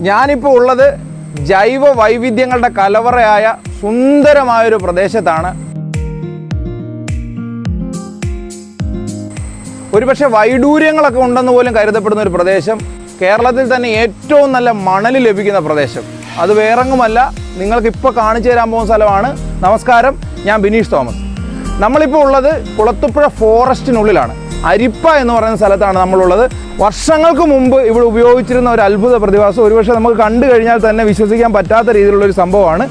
ഞാനിപ്പോൾ ഉള്ളത് ജൈവ വൈവിധ്യങ്ങളുടെ കലവറയായ സുന്ദരമായൊരു പ്രദേശത്താണ്. ഒരുപക്ഷെ വൈഡൂര്യങ്ങളൊക്കെ ഉണ്ടെന്ന് പോലും കരുതപ്പെടുന്ന ഒരു പ്രദേശം കേരളത്തിൽ തന്നെ ഏറ്റവും നല്ല മണൽ ലഭിക്കുന്ന പ്രദേശം. അത് വേറെങ്ങുമല്ല നിങ്ങൾക്ക് ഇപ്പോൾ കാണിച്ചു തരാൻ പോകുന്ന സ്ഥലമാണ്. നമസ്കാരം ഞാൻ ബിനീഷ് തോമസ്. നമ്മളിപ്പോൾ ഉള്ളത് കുളത്തുപ്പുഴ ഫോറസ്റ്റിനുള്ളിലാണ്. അരിപ്പ എന്ന് പറയുന്ന സ്ഥലത്താണ് നമ്മളുള്ളത്. വർഷങ്ങൾക്ക് മുമ്പ് ഇവിടെ ഉപയോഗിച്ചിരുന്ന ഒരു അത്ഭുത പ്രതിഭാസം. ഒരുപക്ഷെ നമുക്ക് കണ്ടു കഴിഞ്ഞാൽ തന്നെ വിശ്വസിക്കാൻ പറ്റാത്ത രീതിയിലുള്ള ഒരു സംഭവമാണ്.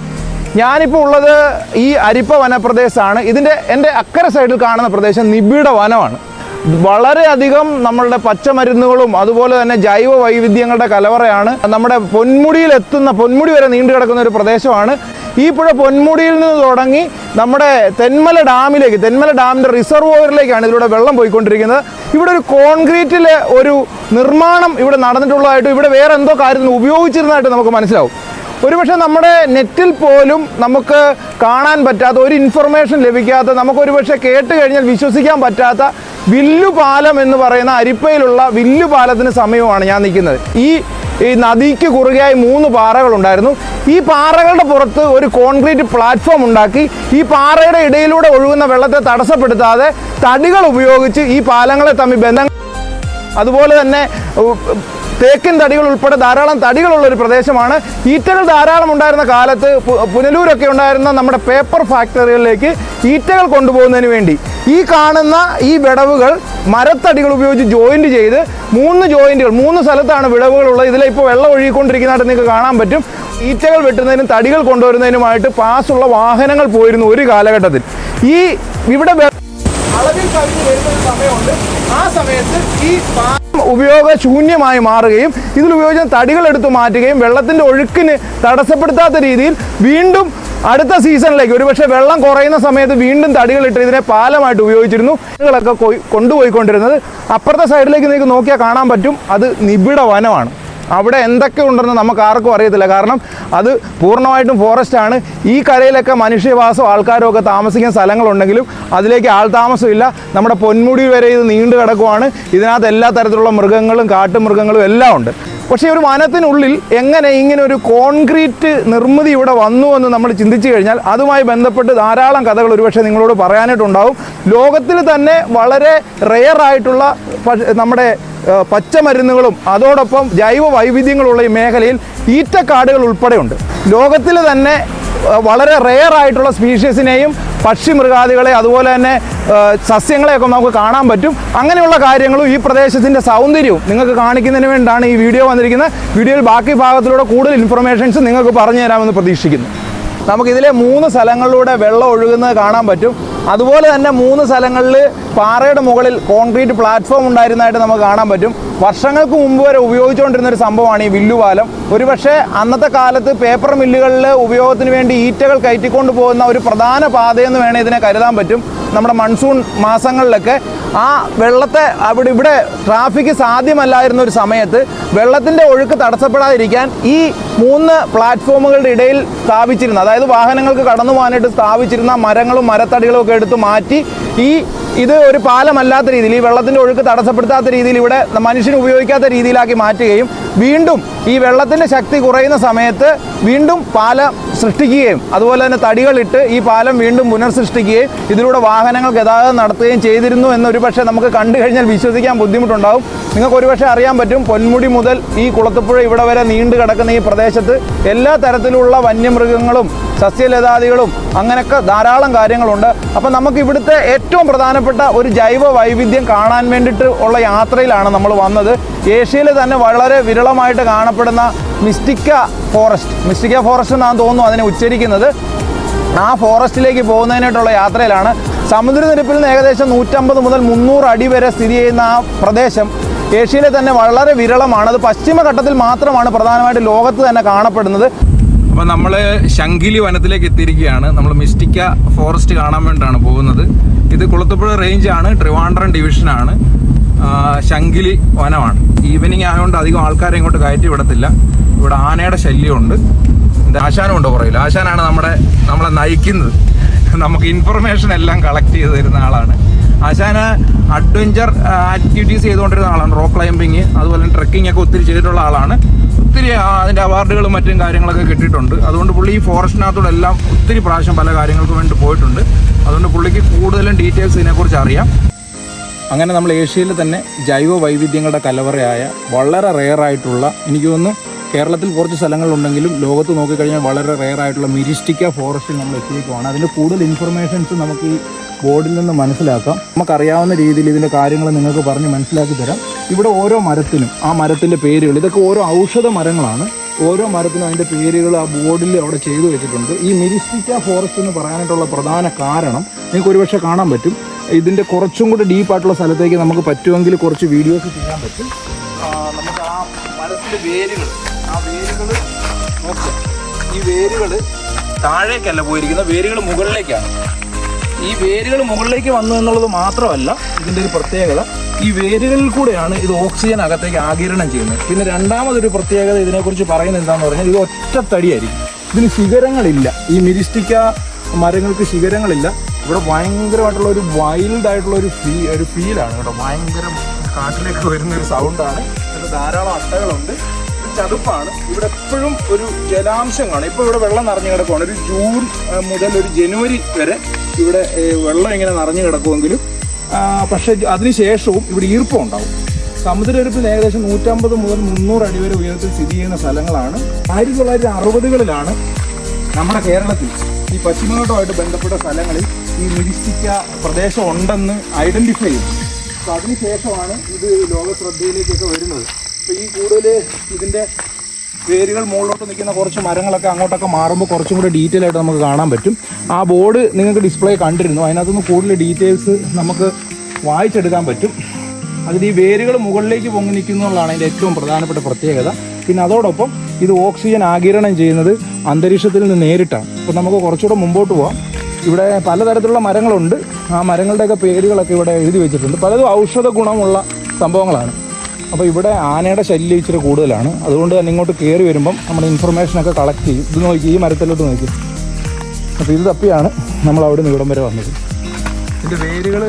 ഞാനിപ്പോൾ ഉള്ളത് ഈ അരിപ്പ വനപ്രദേശമാണ് ഇതിന്റെ എന്റെ അക്കരെ സൈഡിൽ കാണുന്ന പ്രദേശം നിബിഡ വനമാണ്. വളരെയധികം നമ്മളുടെ പച്ചമരുന്നുകളും അതുപോലെ തന്നെ ജൈവ വൈവിധ്യങ്ങളുടെ കലവറയാണ് നമ്മുടെ പൊന്മുടിയിൽ എത്തുന്ന പൊന്മുടി വരെ നീണ്ടു കിടക്കുന്ന ഒരു പ്രദേശമാണ്. ഈ പുഴ പൊന്മുടിയിൽ നിന്ന് തുടങ്ങി നമ്മുടെ തെന്മല ഡാമിലേക്ക് തെന്മല ഡാമിന്റെ റിസർവോയറിലേക്കാണ് ഇതിലൂടെ വെള്ളം പോയിക്കൊണ്ടിരിക്കുന്നത്. ഇവിടെ ഒരു കോൺക്രീറ്റിലെ ഒരു നിർമ്മാണം ഇവിടെ നടന്നിട്ടുള്ളതായിട്ടും ഇവിടെ വേറെ എന്തോ കാര്യത്തിന് ഉപയോഗിച്ചിരുന്നതായിട്ട് നമുക്ക് മനസ്സിലാവും. ഒരുപക്ഷെ നമ്മുടെ നെറ്റിൽ പോലും നമുക്ക് കാണാൻ പറ്റാത്ത ഒരു ഇൻഫർമേഷൻ ലഭിക്കാത്ത നമുക്ക് പക്ഷേ കേട്ട് കഴിഞ്ഞാൽ വിശ്വസിക്കാൻ പറ്റാത്ത വില്ലുപാലം എന്ന് പറയുന്ന അരിപ്പയിലുള്ള വില്ലുപാലത്തിന് സമയമാണ് ഞാൻ നിൽക്കുന്നത്. ഈ ഈ നദിക്ക് കുറുകയായി മൂന്ന് പാറകളുണ്ടായിരുന്നു. ഈ പാറകളുടെ പുറത്ത് ഒരു കോൺക്രീറ്റ് പ്ലാറ്റ്ഫോം ഉണ്ടാക്കി ഈ പാറയുടെ ഇടയിലൂടെ ഒഴുകുന്ന വെള്ളത്തെ തടസ്സപ്പെടുത്താതെ തടികൾ ഉപയോഗിച്ച് ഈ പാലങ്ങളെ തമ്മിൽ ബന്ധങ്ങൾ അതുപോലെ തന്നെ തേക്കിൻ തടികൾ ഉൾപ്പെടെ ധാരാളം തടികളുള്ള ഒരു പ്രദേശമാണ്. ഈറ്റകൾ ധാരാളം ഉണ്ടായിരുന്ന കാലത്ത് പുനലൂരൊക്കെ ഉണ്ടായിരുന്ന നമ്മുടെ പേപ്പർ ഫാക്ടറികളിലേക്ക് ഈറ്റകൾ കൊണ്ടുപോകുന്നതിന് വേണ്ടി. ഈ കാണുന്ന ഈ വിടവുകൾ മരത്തടികൾ ഉപയോഗിച്ച് ജോയിന്റ് ചെയ്ത് മൂന്ന് ജോയിന്റുകൾ മൂന്ന് സ്ഥലത്താണ് വിടവുകളുള്ളത്. ഇതിലെ ഇപ്പോൾ വെള്ളം ഒഴുകിക്കൊണ്ടിരിക്കുന്നതായിട്ട് നിങ്ങൾക്ക് കാണാൻ പറ്റും. ഈറ്റകൾ വെട്ടുന്നതിനും തടികൾ കൊണ്ടുവരുന്നതിനുമായിട്ട് പാസ്സുള്ള വാഹനങ്ങൾ പോയിരുന്നു ഒരു കാലഘട്ടത്തിൽ. ഈ ഇവിടെ അളവിൽ കവിഞ്ഞ് വരുന്ന സമയമുണ്ട്. ആ സമയത്ത് ഈ ഉപയോഗശൂന്യമായി മാറുകയും ഇതിൽ ഉപയോഗിച്ച തടികൾ എടുത്തു മാറ്റുകയും വെള്ളത്തിന്റെ ഒഴുക്കിന് തടസ്സപ്പെടുത്താത്ത രീതിയിൽ വീണ്ടും അടുത്ത സീസണിലേക്ക്. ഒരുപക്ഷെ വെള്ളം കുറയുന്ന സമയത്ത് വീണ്ടും തടികളിട്ട് ഇതിനെ പാലമായിട്ട് ഉപയോഗിച്ചിരുന്നു. കൊണ്ടുപോയിക്കൊണ്ടിരുന്നത്. അപ്പുറത്തെ സൈഡിലേക്ക് നിങ്ങൾക്ക് നോക്കിയാൽ കാണാൻ പറ്റും. അത് നിബിഡ വനമാണ്. അവിടെ എന്തൊക്കെ ഉണ്ടെന്ന് നമുക്ക് ആർക്കും അറിയത്തില്ല. കാരണം അത് പൂർണമായിട്ടും ഫോറസ്റ്റ് ആണ്. ഈ കരയിലൊക്കെ മനുഷ്യവാസം ആൾക്കാരും ഒക്കെ താമസിക്കുന്ന സ്ഥലങ്ങളുണ്ടെങ്കിലും അതിലേക്ക് ആൾ താമസമില്ല. നമ്മുടെ പൊന്മുടി വരെ ഇത് നീണ്ടു കിടക്കുവാണ്. ഇതിനകത്ത് എല്ലാ തരത്തിലുള്ള മൃഗങ്ങളും കാട്ടുമൃഗങ്ങളും എല്ലാം ഉണ്ട്. പക്ഷേ ഒരു വനത്തിനുള്ളിൽ എങ്ങനെ ഇങ്ങനെ ഒരു കോൺക്രീറ്റ് നിർമ്മിതി ഇവിടെ വന്നു എന്ന് നമ്മൾ ചിന്തിച്ചു കഴിഞ്ഞാൽ അതുമായി ബന്ധപ്പെട്ട് ധാരാളം കഥകൾ ഒരുപക്ഷെ നിങ്ങളോട് പറയാനായിട്ടുണ്ടാവും. ലോകത്തിൽ തന്നെ വളരെ റെയർ ആയിട്ടുള്ള നമ്മുടെ പച്ചമരുന്നുകളും അതോടൊപ്പം ജൈവ വൈവിധ്യങ്ങളുള്ള ഈ മേഖലയിൽ ഈറ്റക്കാടുകൾ ഉൾപ്പെടെയുണ്ട്. ലോകത്തിൽ തന്നെ വളരെ റെയർ ആയിട്ടുള്ള സ്പീഷീസിനെയും പക്ഷി മൃഗാദികളെ അതുപോലെ തന്നെ സസ്യങ്ങളെയൊക്കെ നമുക്ക് കാണാൻ പറ്റും. അങ്ങനെയുള്ള കാര്യങ്ങളും ഈ പ്രദേശത്തിന്റെ സൗന്ദര്യവും നിങ്ങൾക്ക് കാണിക്കുന്നതിന് വേണ്ടിയാണ് ഈ വീഡിയോ വന്നിരിക്കുന്നത്. വീഡിയോയിൽ ബാക്കി ഭാഗത്തിലൂടെ കൂടുതൽ ഇൻഫർമേഷൻസ് നിങ്ങൾക്ക് പറഞ്ഞു തരാമെന്ന് പ്രതീക്ഷിക്കുന്നു. നമുക്കിതിലെ മൂന്ന് സ്ഥലങ്ങളിലൂടെ വെള്ളം ഒഴുകുന്നത് കാണാൻ പറ്റും. അതുപോലെ തന്നെ മൂന്ന് സ്ഥലങ്ങളിൽ പാറയുടെ മുകളിൽ കോൺക്രീറ്റ് പ്ലാറ്റ്ഫോം ഉണ്ടായിരുന്നതായിട്ട് നമുക്ക് കാണാൻ പറ്റും. വർഷങ്ങൾക്ക് മുമ്പ് വരെ ഉപയോഗിച്ചുകൊണ്ടിരുന്ന ഒരു സംഭവമാണ് ഈ വില്ലുപാലം ഒരുപക്ഷെ അന്നത്തെ കാലത്ത് പേപ്പർ മില്ലുകളിൽ ഉപയോഗത്തിന് വേണ്ടി ഈറ്റകൾ കയറ്റിക്കൊണ്ട് പോകുന്ന ഒരു പ്രധാന പാതയെന്ന് വേണേൽ ഇതിനെ കരുതാൻ പറ്റും. നമ്മുടെ മൺസൂൺ മാസങ്ങളിലൊക്കെ ആ വെള്ളത്തെ അവിടെ ഇവിടെ ട്രാഫിക് സാധ്യമല്ലായിരുന്ന ഒരു സമയത്ത് വെള്ളത്തിന്റെ ഒഴുക്ക് തടസ്സപ്പെടാതിരിക്കാൻ ഈ മൂന്ന് പ്ലാറ്റ്ഫോമുകളുടെ ഇടയിൽ സ്ഥാപിച്ചിരുന്ന അതായത് വാഹനങ്ങൾക്ക് കടന്നു പോകാനായിട്ട് സ്ഥാപിച്ചിരുന്ന മരങ്ങളും മരത്തടികളും ഒക്കെ എടുത്ത് മാറ്റി ഈ ഇത് ഒരു പാലമല്ലാത്ത രീതിയിൽ ഈ വെള്ളത്തിന്റെ ഒഴുക്ക് തടസ്സപ്പെടുത്താത്ത രീതിയിൽ ഇവിടെ മനുഷ്യന് ഉപയോഗിക്കാത്ത രീതിയിലാക്കി മാറ്റുകയും വീണ്ടും ഈ വെള്ളത്തിന്റെ ശക്തി കുറയുന്ന സമയത്ത് വീണ്ടും പാലം സൃഷ്ടിക്കുകയും അതുപോലെ തന്നെ തടികളിട്ട് ഈ പാലം വീണ്ടും പുനർസൃഷ്ടിക്കുകയും ഇതിലൂടെ വാഹനങ്ങൾ ഗതാഗതം നടത്തുകയും ചെയ്തിരുന്നു എന്നൊരു പക്ഷേ നമുക്ക് കണ്ടു കഴിഞ്ഞാൽ വിശ്വസിക്കാൻ ബുദ്ധിമുട്ടുണ്ടാവും. നിങ്ങൾക്ക് ഒരുപക്ഷെ അറിയാൻ പറ്റും പൊന്മുടി മുതൽ ഈ കുളത്തുപുഴ ഇവിടെ വരെ നീണ്ടു കിടക്കുന്ന ഈ പ്രദേശത്ത് എല്ലാ തരത്തിലുള്ള വന്യമൃഗങ്ങളും സസ്യലതാദികളും അങ്ങനെയൊക്കെ ധാരാളം കാര്യങ്ങളുണ്ട്. അപ്പം നമുക്ക് ഇവിടുത്തെ ഏറ്റവും പ്രധാനപ്പെട്ട ഒരു ജൈവ വൈവിധ്യം കാണാൻ വേണ്ടിയിട്ട് ഉള്ള യാത്രയിലാണ് നമ്മൾ വന്നത്. ഏഷ്യയിൽ തന്നെ വളരെ വിരളമായിട്ട് കാണപ്പെടുന്ന മിസ്റ്റിക്ക ഫോറസ്റ്റ്. മിസ്റ്റിക്ക ഫോറസ്റ്റ് എന്നാണ് തോന്നുന്നു അതിനെ ഉച്ചരിക്കുന്നത്. ആ ഫോറസ്റ്റിലേക്ക് പോകുന്നതിനായിട്ടുള്ള യാത്രയിലാണ്. സമുദ്രനിരപ്പിൽ നിന്ന് ഏകദേശം നൂറ്റമ്പത് മുതൽ മുന്നൂറ് അടി വരെ സ്ഥിതി ചെയ്യുന്ന ആ പ്രദേശം ഏഷ്യയിലെ തന്നെ വളരെ വിരളമാണ്. അത് പശ്ചിമഘട്ടത്തിൽ മാത്രമാണ് പ്രധാനമായിട്ട് ലോകത്ത് തന്നെ കാണപ്പെടുന്നത്. അപ്പോൾ നമ്മൾ ശങ്കിലി വനത്തിലേക്ക് എത്തിയിരിക്കുകയാണ്. നമ്മൾ മിസ്റ്റിക്ക ഫോറസ്റ്റ് കാണാൻ വേണ്ടിയിട്ടാണ് പോകുന്നത്. ഇത് കുളത്തുപുഴ റേഞ്ചാണ് ട്രിവാൻഡ്രം ഡിവിഷനാണ്. ശങ്കിലി വനമാണ്. ഈവനിങ് ആയതുകൊണ്ട് അധികം ആൾക്കാരെ ഇങ്ങോട്ട് കയറ്റി വിടത്തില്ല. ഇവിടെ ആനയുടെ ശല്യമുണ്ട്. ആശാനുമുണ്ട് പുറകിൽ ആശാനാണ് നമ്മുടെ നമ്മളെ നയിക്കുന്നത്. നമുക്ക് ഇൻഫർമേഷൻ എല്ലാം കളക്ട് ചെയ്ത് തരുന്ന ആളാണ്. ആശാന് അഡ്വഞ്ചർ ആക്ടിവിറ്റീസ് ചെയ്തുകൊണ്ടിരുന്ന ആളാണ് റോക്ക് ക്ലൈമ്പിങ് അതുപോലെ തന്നെ ട്രക്കിംഗ് ഒക്കെ ഒത്തിരി ചെയ്തിട്ടുള്ള ആളാണ്. ഒത്തിരി അതിന്റെ അവാർഡുകളും മറ്റും കാര്യങ്ങളൊക്കെ കിട്ടിയിട്ടുണ്ട്. അതുകൊണ്ട് പുള്ളി ഈ ഫോറസ്റ്റിനകത്തൂടെ എല്ലാം ഒത്തിരി പ്രാവശ്യം പല കാര്യങ്ങൾക്ക് വേണ്ടി പോയിട്ടുണ്ട്. അതുകൊണ്ട് പുള്ളിക്ക് കൂടുതലും ഡീറ്റെയിൽസ് ഇതിനെക്കുറിച്ച് അറിയാം. അങ്ങനെ നമ്മൾ ഏഷ്യയിൽ തന്നെ ജൈവ വൈവിധ്യങ്ങളുടെ കലവറയായ വളരെ റെയർ ആയിട്ടുള്ള എനിക്ക് തോന്നുന്നു കേരളത്തിൽ കുറച്ച് സ്ഥലങ്ങളുണ്ടെങ്കിലും ലോകത്ത് നോക്കിക്കഴിഞ്ഞാൽ വളരെ റെയർ ആയിട്ടുള്ള മിരിസ്റ്റിക്ക ഫോറസ്റ്റിൽ നമ്മൾ എത്തിയേക്കുവാണ് അതിന്റെ കൂടുതൽ ഇൻഫർമേഷൻസ് നമുക്ക് ഈ ബോർഡിൽ നിന്ന് മനസ്സിലാക്കാം. നമുക്കറിയാവുന്ന രീതിയിൽ ഇതിന്റെ കാര്യങ്ങൾ നിങ്ങൾക്ക് പറഞ്ഞ് മനസ്സിലാക്കി തരാം. ഇവിടെ ഓരോ മരത്തിനും ആ മരത്തിന്റെ പേരുകൾ ഇതൊക്കെ ഓരോ ഔഷധ മരങ്ങളാണ്. ഓരോ മരത്തിനും അതിന്റെ പേരുകൾ ആ ബോർഡിൽ അവിടെ ചെയ്തു വെച്ചിട്ടുണ്ട്. ഈ മിരിസ്റ്റിക്ക ഫോറസ്റ്റ് എന്ന് പറയാനായിട്ടുള്ള പ്രധാന കാരണം നിങ്ങൾക്ക് ഒരുപക്ഷെ കാണാൻ പറ്റും. ഇതിന്റെ കുറച്ചും കൂടെ ഡീപ്പായിട്ടുള്ള സ്ഥലത്തേക്ക് നമുക്ക് പറ്റുമെങ്കിൽ കുറച്ച് വീഡിയോസ് ചെയ്യാൻ പറ്റും. നമുക്ക് ആ മരത്തിന്റെ വേരുകൾ ആ വേരുകൾ നോക്കുക ഈ വേരുകൾ താഴേക്കല്ല പോയിരിക്കുന്ന വേരുകൾ മുകളിലേക്കാണ്. ഈ വേരുകൾ മുകളിലേക്ക് വന്നു എന്നുള്ളത് മാത്രമല്ല ഇതിന്റെ ഒരു പ്രത്യേകത ഈ വേരുകളിൽ കൂടെയാണ് ഇത് ഓക്സിജൻ അകത്തേക്ക് ആകിരണം ചെയ്യുന്നത്. പിന്നെ രണ്ടാമതൊരു പ്രത്യേകത ഇതിനെക്കുറിച്ച് പറയുന്നത് എന്താണെന്ന് പറഞ്ഞാൽ ഇത് ഒറ്റത്തടിയായിരിക്കും. ഇതിന് ശിഖരങ്ങളില്ല. ഈ മിരിസ്റ്റിക്ക മരങ്ങൾക്ക് ശിഖരങ്ങളില്ല. ഇവിടെ ഭയങ്കരമായിട്ടുള്ള ഒരു വൈൽഡ് ആയിട്ടുള്ള ഒരു ഫീ ഒരു ഫീലാണ് കേട്ടോ. ഭയങ്കര കാട്ടിലേക്ക് വരുന്ന ഒരു സൗണ്ടാണ് ഇവിടെ ധാരാളം അട്ടകളുണ്ട്. ചതുപ്പാണ്. ഇവിടെ എപ്പോഴും ഒരു ജലാംശം കാണും ഇപ്പോൾ ഇവിടെ വെള്ളം നിറഞ്ഞു കിടക്കുവാണ്. ഒരു ജൂൺ മുതൽ ഒരു ജനുവരി വരെ ഇവിടെ വെള്ളം ഇങ്ങനെ നിറഞ്ഞു കിടക്കുമെങ്കിലും പക്ഷേ അതിനുശേഷവും ഇവിടെ ഈർപ്പം ഉണ്ടാവും. സമുദ്രനിരപ്പിൽ ഏകദേശം നൂറ്റമ്പത് മുതൽ മുന്നൂറ് അടി വരെ ഉയരത്തിൽ സ്ഥിതി ചെയ്യുന്ന സ്ഥലങ്ങളാണ്. ആയിരത്തി തൊള്ളായിരത്തി അറുപതുകളിലാണ് നമ്മുടെ കേരളത്തിൽ ഈ പശ്ചിമഘട്ടമായിട്ട് ബന്ധപ്പെട്ട സ്ഥലങ്ങളിൽ ഈ നിരീക്ഷിക്ക പ്രദേശം ഉണ്ടെന്ന് ഐഡന്റിഫൈ ചെയ്യും അപ്പോൾ അതിനുശേഷമാണ് ഇത് ലോക ശ്രദ്ധയിലേക്കൊക്കെ വരുന്നത്. അപ്പോൾ ഈ കൂടുതൽ ഇതിന്റെ വേരുകൾ മുകളിലോട്ട് നിൽക്കുന്ന കുറച്ച് മരങ്ങളൊക്കെ അങ്ങോട്ടൊക്കെ മാറുമ്പോൾ കുറച്ചും കൂടി ഡീറ്റെയിൽ ആയിട്ട് നമുക്ക് കാണാൻ പറ്റും. ആ ബോർഡ് നിങ്ങൾക്ക് ഡിസ്പ്ലേ കണ്ടിരുന്നു. അതിനകത്തുനിന്ന് കൂടുതൽ ഡീറ്റെയിൽസ് നമുക്ക് വായിച്ചെടുക്കാൻ പറ്റും. അതിൽ ഈ വേരുകൾ മുകളിലേക്ക് പൊങ്ങി നിൽക്കുന്നതാണ് അതിന്റെ ഏറ്റവും പ്രധാനപ്പെട്ട പ്രത്യേകത. പിന്നെ അതോടൊപ്പം ഇത് ഓക്സിജൻ ആകിരണം ചെയ്യുന്നത് അന്തരീക്ഷത്തിൽ നിന്ന് നേരിട്ടാണ്. അപ്പോൾ നമുക്ക് കുറച്ചുകൂടെ മുമ്പോട്ട് പോവാം. ഇവിടെ പലതരത്തിലുള്ള മരങ്ങളുണ്ട്. ആ മരങ്ങളുടെയൊക്കെ പേരുകളൊക്കെ ഇവിടെ എഴുതി വെച്ചിട്ടുണ്ട്. പലതും ഔഷധ ഗുണമുള്ള സംഭവങ്ങളാണ്. അപ്പോൾ ഇവിടെ ആനയുടെ ശല്യം ഇച്ചിരി കൂടുതലാണ്. അതുകൊണ്ട് തന്നെ ഇങ്ങോട്ട് കയറി വരുമ്പം നമ്മുടെ ഇൻഫർമേഷനൊക്കെ കളക്ട് ചെയ്യും. ഇത് നോക്കി ഈ മരത്തിലോട്ട് നോക്കി. അപ്പോൾ ഇത് തപ്പിയാണ് നമ്മൾ അവിടെ നിന്ന് ഇവിടം വരെ വന്നത്. ഇതിന്റെ വേരുകൾ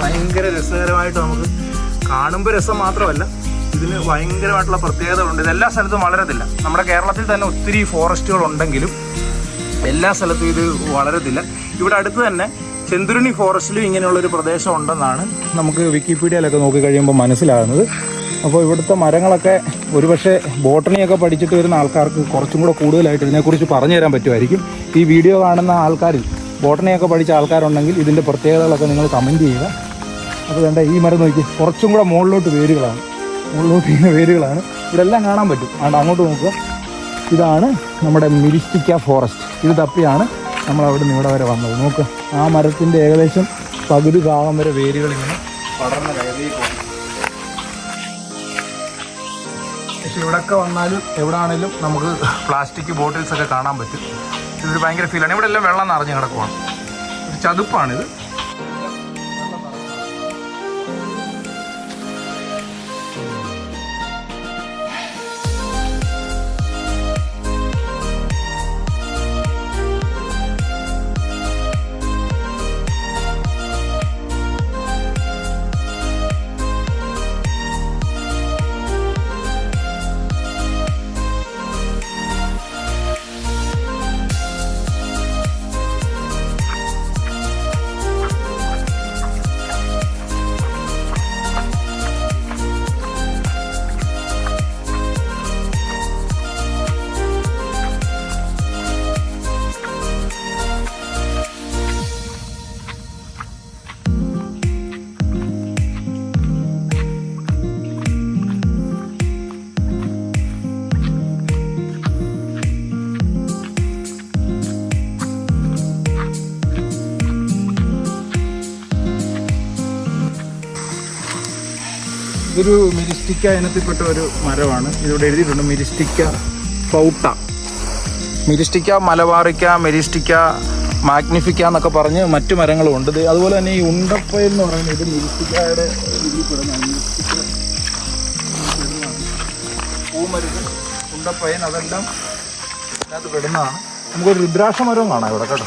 ഭയങ്കര രസകരമായിട്ട് നമുക്ക് കാണുമ്പോൾ രസം മാത്രമല്ല ഇതിന് ഭയങ്കരമായിട്ടുള്ള പ്രത്യേകത ഉണ്ട് ഇതെല്ലാ സ്ഥലത്തും വളരത്തില്ല. നമ്മുടെ കേരളത്തിൽ തന്നെ ഒത്തിരി ഫോറസ്റ്റുകൾ ഉണ്ടെങ്കിലും എല്ലാ സ്ഥലത്തും ഇത് വളരത്തില്ല. ഇവിടെ അടുത്ത് തന്നെ ചെന്തുരുണി ഫോറസ്റ്റിലും ഇങ്ങനെയുള്ള ഒരു പ്രദേശം ഉണ്ടെന്നാണ് നമുക്ക് വിക്കിപീഡിയയിലൊക്കെ നോക്കി കഴിയുമ്പോൾ മനസ്സിലാകുന്നത്. അപ്പോൾ ഇവിടുത്തെ മരങ്ങളൊക്കെ ഒരുപക്ഷെ ബോട്ടണിയൊക്കെ പഠിച്ചിട്ട് വരുന്ന ആൾക്കാർക്ക് കുറച്ചും കൂടെ കൂടുതലായിട്ട് ഇതിനെക്കുറിച്ച് പറഞ്ഞു തരാൻ പറ്റുമായിരിക്കും. ഈ വീഡിയോ കാണുന്ന ആൾക്കാരിൽ ബോട്ടണിയൊക്കെ പഠിച്ച ആൾക്കാരുണ്ടെങ്കിൽ ഇതിന്റെ പ്രത്യേകതകളൊക്കെ നിങ്ങൾ കമന്റ് ചെയ്യുക. അപ്പോൾ വേണ്ട ഈ മരം നോക്കി കുറച്ചും കൂടെ മുകളിലോട്ട് വേരുകളാണ്. മുകളിലോട്ട് ഇങ്ങനെ വേരുകളാണ്. ഇതെല്ലാം കാണാൻ പറ്റും. അതുകൊണ്ട് അങ്ങോട്ട് നോക്കുക. ഇതാണ് നമ്മുടെ മിരിസ്റ്റിക്ക ഫോറസ്റ്റ് ഇത് തപ്പിയാണ്. നമ്മൾ അവിടെ നിന്ന് ഇവിടെ വരെ വന്നത്. നോക്ക് ആ മരത്തിന്റെ ഏകദേശം പകുതി ഭാഗം വരെ വേരുകൾ ഇങ്ങനെ പടർന്ന കയറി പക്ഷെ ഇവിടെയൊക്കെ വന്നാലും എവിടാണേലും നമുക്ക് പ്ലാസ്റ്റിക് ബോട്ടിൽസൊക്കെ കാണാൻ പറ്റും. ഇതൊരു ഭയങ്കര ഫീലാണ് ഇവിടെ എല്ലാം വെള്ളം നിറഞ്ഞ് കിടക്കുവാണ്. ഒരു ചതുപ്പാണിത്. ഇതൊരു മിരിസ്റ്റിക്ക ഇനത്തിൽപ്പെട്ട ഒരു മരമാണ്. ഇതിവിടെ എഴുതിയിട്ടുണ്ട് Myristica fatua Myristica malabarica Myristica magnifica എന്നൊക്കെ പറഞ്ഞ് മറ്റു മരങ്ങളും ഉണ്ട് അതുപോലെ തന്നെ ഈ ഉണ്ടപ്പയിൽ എന്ന് പറയുന്നത് ഇത് മിരിസ്റ്റിക്കയുടെ പൂമരുത് ഉണ്ടപ്പയൻ അതെല്ലാം ഇതിനകത്ത് പെടുന്നതാണ്. നമുക്കൊരു രുദ്രാക്ഷ മരവും കാണാം ഇവിടെ കേട്ടോ.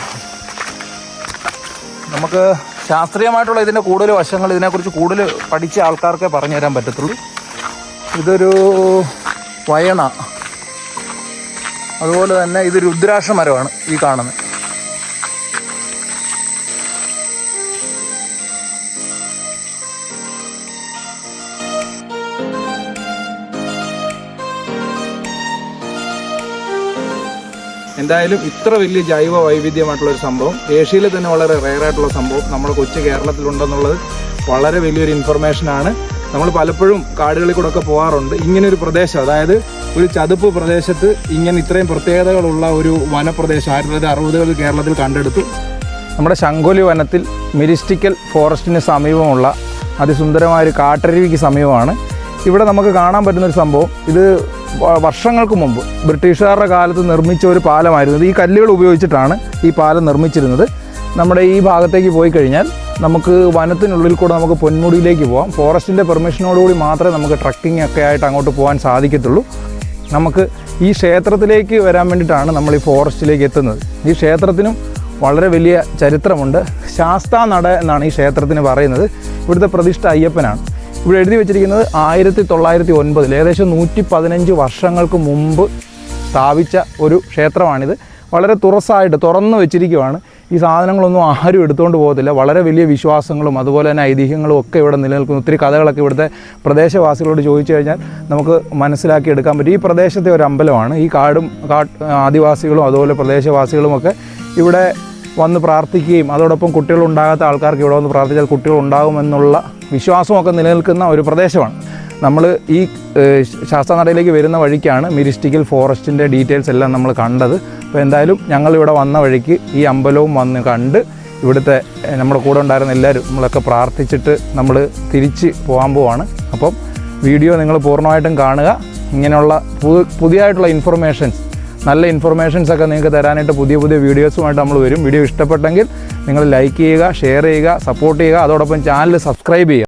നമുക്ക് ശാസ്ത്രീയമായിട്ടുള്ള ഇതിന്റെ കൂടുതൽ വശങ്ങൾ ഇതിനെക്കുറിച്ച് കൂടുതൽ പഠിച്ച ആൾക്കാർക്കേ പറഞ്ഞു തരാൻ പറ്റത്തുള്ളൂ. ഇതൊരു വയണ. അതുപോലെ തന്നെ ഇത് രുദ്രാക്ഷ മരമാണ് ഈ കാണുന്നത്. എന്തായാലും ഇത്ര വലിയ ജൈവ വൈവിധ്യമായിട്ടുള്ള ഒരു സംഭവം. ഏഷ്യയിൽ തന്നെ വളരെ റെയർ ആയിട്ടുള്ള സംഭവം. നമ്മുടെ കൊച്ചു കേരളത്തിലുണ്ടെന്നുള്ളത് വളരെ വലിയൊരു ഇൻഫർമേഷനാണ് നമ്മൾ പലപ്പോഴും കാടുകളിൽ കൂടെ ഒക്കെ പോകാറുണ്ട് ഇങ്ങനെ ഒരു പ്രദേശം അതായത് ഒരു ചതുപ്പ് പ്രദേശത്ത് ഇങ്ങനെ ഇത്രയും പ്രത്യേകതകളുള്ള ഒരു വനപ്രദേശം ആയിരത്തി തൊള്ളായിരത്തി അറുപതുകളിൽ കേരളത്തിൽ കണ്ടെടുത്തു. നമ്മുടെ ശങ്കൊലി വനത്തിൽ മിരിസ്റ്റിക്കൽ ഫോറസ്റ്റിന് സമീപമുള്ള അതിസുന്ദരമായ ഒരു കാട്ടരുവിക്ക് സമീപമാണ്. ഇവിടെ നമുക്ക് കാണാൻ പറ്റുന്ന ഒരു സംഭവം. ഇത് വർഷങ്ങൾക്ക് മുമ്പ് ബ്രിട്ടീഷുകാരുടെ കാലത്ത് നിർമ്മിച്ച ഒരു പാലമായിരുന്നു. ഈ കല്ലുകൾ ഉപയോഗിച്ചിട്ടാണ് ഈ പാലം നിർമ്മിച്ചിരുന്നത്. നമ്മുടെ ഈ ഭാഗത്തേക്ക് പോയി കഴിഞ്ഞാൽ നമുക്ക് വനത്തിനുള്ളിൽ കൂടെ നമുക്ക് പൊന്മുടിയിലേക്ക് പോകാം ഫോറസ്റ്റിന്റെ പെർമിഷനോടുകൂടി മാത്രമേ നമുക്ക് ട്രക്കിംഗ് ഒക്കെ ആയിട്ട് അങ്ങോട്ട് പോകാൻ സാധിക്കത്തുള്ളൂ. നമുക്ക് ഈ ക്ഷേത്രത്തിലേക്ക് വരാൻ വേണ്ടിയിട്ടാണ് നമ്മൾ ഈ ഫോറസ്റ്റിലേക്ക് എത്തുന്നത്. ഈ ക്ഷേത്രത്തിനും വളരെ വലിയ ചരിത്രമുണ്ട്. ശാസ്താ നട എന്നാണ് ഈ ക്ഷേത്രത്തിന് പറയുന്നത്. ഇവിടുത്തെ പ്രതിഷ്ഠ അയ്യപ്പനാണ്. ഇവിടെ എഴുതി വെച്ചിരിക്കുന്നത് ആയിരത്തി തൊള്ളായിരത്തി ഒൻപതിൽ ഏകദേശം നൂറ്റി പതിനഞ്ച് വർഷങ്ങൾക്ക് മുമ്പ് സ്ഥാപിച്ച ഒരു ക്ഷേത്രമാണിത്. വളരെ തുറസായിട്ട് തുറന്നു വെച്ചിരിക്കുവാണ്. ഈ സാധനങ്ങളൊന്നും ആരും എടുത്തുകൊണ്ട് പോകത്തില്ല. വളരെ വലിയ വിശ്വാസങ്ങളും അതുപോലെ തന്നെ ഐതിഹ്യങ്ങളും ഒക്കെ ഇവിടെ നിലനിൽക്കുന്നു. ഒത്തിരി കഥകളൊക്കെ ഇവിടുത്തെ പ്രദേശവാസികളോട് ചോദിച്ചു കഴിഞ്ഞാൽ നമുക്ക് മനസ്സിലാക്കി എടുക്കാൻ പറ്റും. ഈ പ്രദേശത്തെ ഒരു അമ്പലമാണ്. ഈ കാടും കാട്ട് ആദിവാസികളും അതുപോലെ പ്രദേശവാസികളുമൊക്കെ ഇവിടെ വന്ന് പ്രാർത്ഥിക്കുകയും അതോടൊപ്പം കുട്ടികളുണ്ടാകാത്ത ആൾക്കാർക്ക് ഇവിടെ വന്ന് പ്രാർത്ഥിച്ചാൽ കുട്ടികൾ ഉണ്ടാകുമെന്നുള്ള വിശ്വാസമൊക്കെ നിലനിൽക്കുന്ന ഒരു പ്രദേശമാണ്. നമ്മൾ ഈ ശാസ്ത്രനടയിലേക്ക് വരുന്ന വഴിക്കാണ് മിരിസ്റ്റിക്കൽ ഫോറസ്റ്റിന്റെ ഡീറ്റെയിൽസ് എല്ലാം നമ്മൾ കണ്ടത്. അപ്പോൾ എന്തായാലും ഞങ്ങളിവിടെ വന്ന വഴിക്ക് ഈ അമ്പലവും വന്ന് കണ്ട് ഇവിടുത്തെ നമ്മുടെ കൂടെ ഉണ്ടായിരുന്ന എല്ലാവരും നമ്മളൊക്കെ പ്രാർത്ഥിച്ചിട്ട് നമ്മൾ തിരിച്ച് പോകാൻ പോവാണ്. അപ്പം വീഡിയോ നിങ്ങൾ പൂർണമായിട്ടും കാണുക. ഇങ്ങനെയുള്ള പുതിയതായിട്ടുള്ള ഇൻഫർമേഷൻസ് നല്ല ഇൻഫർമേഷൻസ് ഒക്കെ നിങ്ങൾക്ക് തരാനായിട്ട് പുതിയ പുതിയ വീഡിയോസുമായിട്ട് നമ്മൾ വരും. വീഡിയോ ഇഷ്ടപ്പെട്ടെങ്കിൽ നിങ്ങൾ ലൈക്ക് ചെയ്യുക ഷെയർ ചെയ്യുക സപ്പോർട്ട് ചെയ്യുക. അതോടൊപ്പം ചാനൽ സബ്സ്ക്രൈബ് ചെയ്യുക.